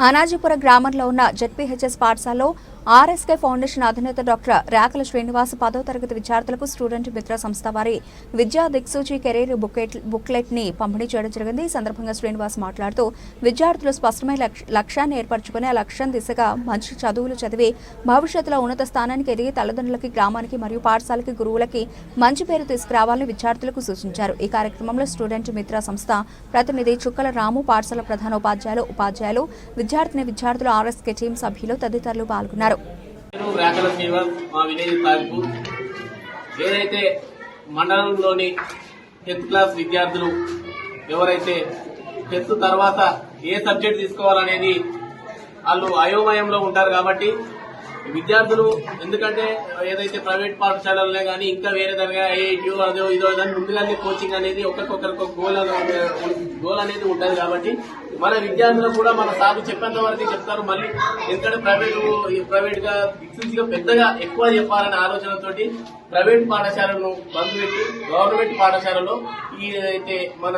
అనాజీపుర గ్రామంలో ఉన్న జెడ్పీహెచ్ఎస్ పాఠశాలలో ఆర్ఎస్కే ఫౌండేషన్ అధినేత డాక్టర్ రాకల శ్రీనివాస్ పదో తరగతి విద్యార్థులకు స్టూడెంట్ మిత్ర సంస్థ వారి విద్యా దిక్సూచి కెరీర్ బుక్లెట్ బుక్లెట్ని పంపిణీ చేయడం జరిగింది. ఈ సందర్భంగా శ్రీనివాస్ మాట్లాడుతూ విద్యార్థులు స్పష్టమైన లక్ష- లక్ష్యాన్ని ఏర్పరచుకుని ఆ లక్ష్యం దిశగా మంచి చదువులు చదివి భవిష్యత్తులో ఉన్నత స్థానానికి ఎదిగి తల్లిదండ్రులకి గ్రామానికి మరియు పాఠశాలకి గురువులకి మంచి పేరు తీసుకురావాలని విద్యార్థులకు సూచించారు. ఈ కార్యక్రమంలో స్టూడెంట్ మిత్ర సంస్థ ప్రతినిధి చుక్కల రాము పాఠశాల ప్రధానోపాధ్యాయులు ఉపాధ్యాయులు విద్యార్థిని విద్యార్థులు ఆర్ఎస్కే టీం సభ్యులు తదితరులు పాల్గొన్నారు. నేను మా విలేజ్ తాలూకు ఏదైతే మండలంలోని టెన్త్ క్లాస్ విద్యార్థులు ఎవరైతే టెన్త్ తర్వాత ఏ సబ్జెక్ట్ తీసుకోవాలనేది వాళ్ళు అయోమయంలో ఉంటారు కాబట్టి విద్యార్థులు ఎందుకంటే ఏదైతే ప్రైవేట్ పాఠశాలలనే కానీ ఇంకా వేరే దగ్గర ఐఐటియో అదో ఇదో దాని ముందుగానే కోచింగ్ అనేది ఒకరికొకరికి గోల్ గోల్ అనేది ఉంటుంది కాబట్టి మన విద్యార్థులకు కూడా మన సార్లు చెప్పేంత వరకు చెప్తారు. మళ్ళీ ఎందుకంటే ప్రైవేట్ ప్రైవేట్గా గా పెద్దగా ఎక్కువ చెప్పాలనే ఆలోచనతోటి ప్రైవేట్ పాఠశాలను బంద్ పెట్టి గవర్నమెంట్ పాఠశాలలో ఈ అయితే మన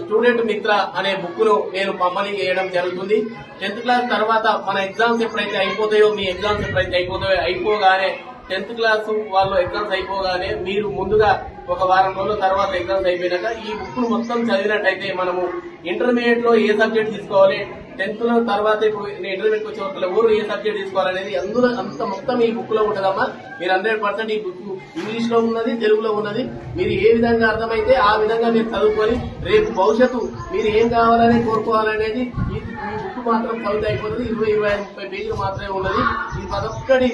స్టూడెంట్ మిత్ర అనే బుక్ను నేను పంపిణీ చేయడం జరుగుతుంది. టెన్త్ క్లాస్ తర్వాత మన ఎగ్జామ్స్ ఎప్పుడైతే అయిపోతాయో మీ ఎగ్జామ్స్ ఎప్పుడైతే అయిపోతాయో అయిపోగానే టెన్త్ క్లాస్ వాళ్ళు ఎగ్జామ్స్ అయిపోగానే మీరు ముందుగా ఒక వారం రోజుల తర్వాత ఎగ్జామ్స్ అయిపోయినాక ఈ బుక్ను మొత్తం చదివినట్టయితే మనము ఇంటర్మీడియట్లో ఏ సబ్జెక్ట్ తీసుకోవాలి? టెన్త్లో తర్వాత ఇప్పుడు ఇంటర్మీడియట్ వచ్చే వరకు ఊరు ఏ సబ్జెక్ట్ తీసుకోవాలనేది అందులో అంత మొత్తం ఈ బుక్లో ఉంటుందమ్మా. మీరు హండ్రెడ్ పర్సెంట్ ఈ బుక్ ఇంగ్లీష్లో ఉన్నది తెలుగులో ఉన్నది. మీరు ఏ విధంగా అర్థమైతే ఆ విధంగా మీరు చదువుకొని రేపు భవిష్యత్తు మీరు ఏం కావాలని కోరుకోవాలనేది ఈ బుక్ మాత్రం కవిత అయిపోతుంది. ఇరవై ఇరవై ముప్పై పేజీలు మాత్రమే ఉన్నది. ఈ పదొక్కటి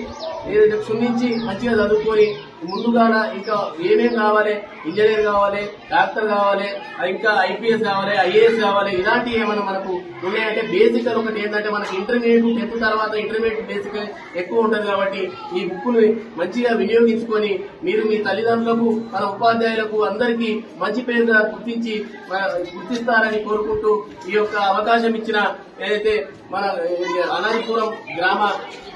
ఏదైతే క్షుణ్ణించి మంచిగా చదువుకొని ముందుగా ఇంకా ఏమేం కావాలి ఇంజనీర్ కావాలి డాక్టర్ కావాలి ఇంకా ఐపీఎస్ కావాలి ఐఏఎస్ కావాలి ఇలాంటివి ఏమైనా మనకు ఉన్నాయంటే బేసిక్ అని ఒకటి ఏంటంటే మనకి ఇంటర్మీడియట్ టెన్త్ తర్వాత ఇంటర్మీడియట్ బేసిక్ ఎక్కువ ఉంటుంది కాబట్టి ఈ బుక్ మంచిగా వినియోగించుకొని మీరు మీ తల్లిదండ్రులకు మన ఉపాధ్యాయులకు అందరికీ మంచి పేరుగా గుర్తించి గుర్తిస్తారని కోరుకుంటూ ఈ యొక్క అవకాశం ఇచ్చిన ఏదైతే మన అనంతపురం గ్రామ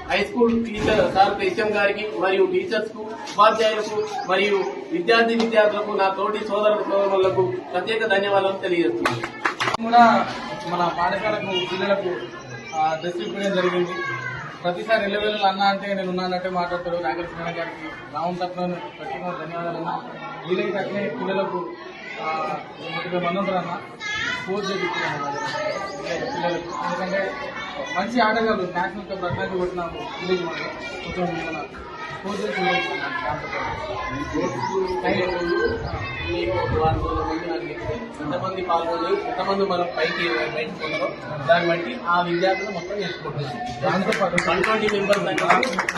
high school teacher sir HM గారికి మరియు టీచర్స్కు ఉపాధ్యాయులకు మరియు విద్యార్థి విద్యార్థులకు నా తోటి సోదర సోదరులకు ప్రత్యేక ధన్యవాదాలు తెలియజేస్తున్నాను. కూడా మన పాఠశాలకు పిల్లలకు ఆ, డ్రెస్ ఇవ్వడం జరిగింది. ప్రతిసారి ఎల్లవేళలు అన్న అంటే నేను ఉన్నానంటే మాట్లాడతాడు. నాగర్ సింహ గారికి రావణ్ తత్వం ప్రత్యేకంగా ధన్యవాదాలు అన్న. వీలైతే అట్లే పిల్లలకు ముప్పై మంది ఉంటారు అన్న చేయించాను పిల్లలకు ఎందుకంటే మంచి ఆటగాళ్ళు నేషనల్ కప్ రత్నాకి కొట్టినాము. విలేజ్ మనలో కొంచెం మన చెప్తే ఎంతమంది పాల్గొని ఎంతమంది మనం పైకి బయటకు పోతారో దాన్ని బట్టి ఆ విద్యార్థులు మొత్తం నేర్చుకుంటున్నారు దాంతో పాటు వన్ ట్వంటీ మెంబర్స్ అంటే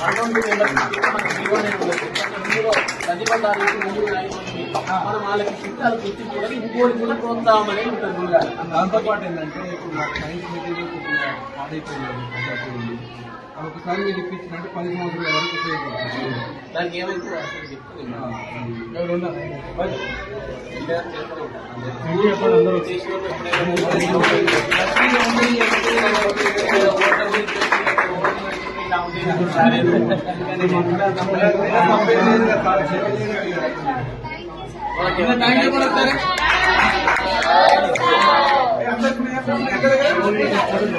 వన్ ట్వంటీ మెంబర్స్ మనకి అనేది ఇందులో ప్రతిభాదారులకు ముందు మనం వాళ్ళకి చిత్రాలు గుర్తించుకోవడం ఇంకోటి కూడా ప్రోత్సాహం అనేది ఉంటుంది ముందుగా దాంతో పాటు ఏంటంటే ఇప్పుడు సైన్స్ మెటీరియల్ పాడైపోయింది ఒకసారి మీరు ఇప్పించినట్టు పది సంవత్సరాల వరకు ఉపయోగపడుతుంది. దానికి ఏమైతే ಮಾಡ್ತಾರೆ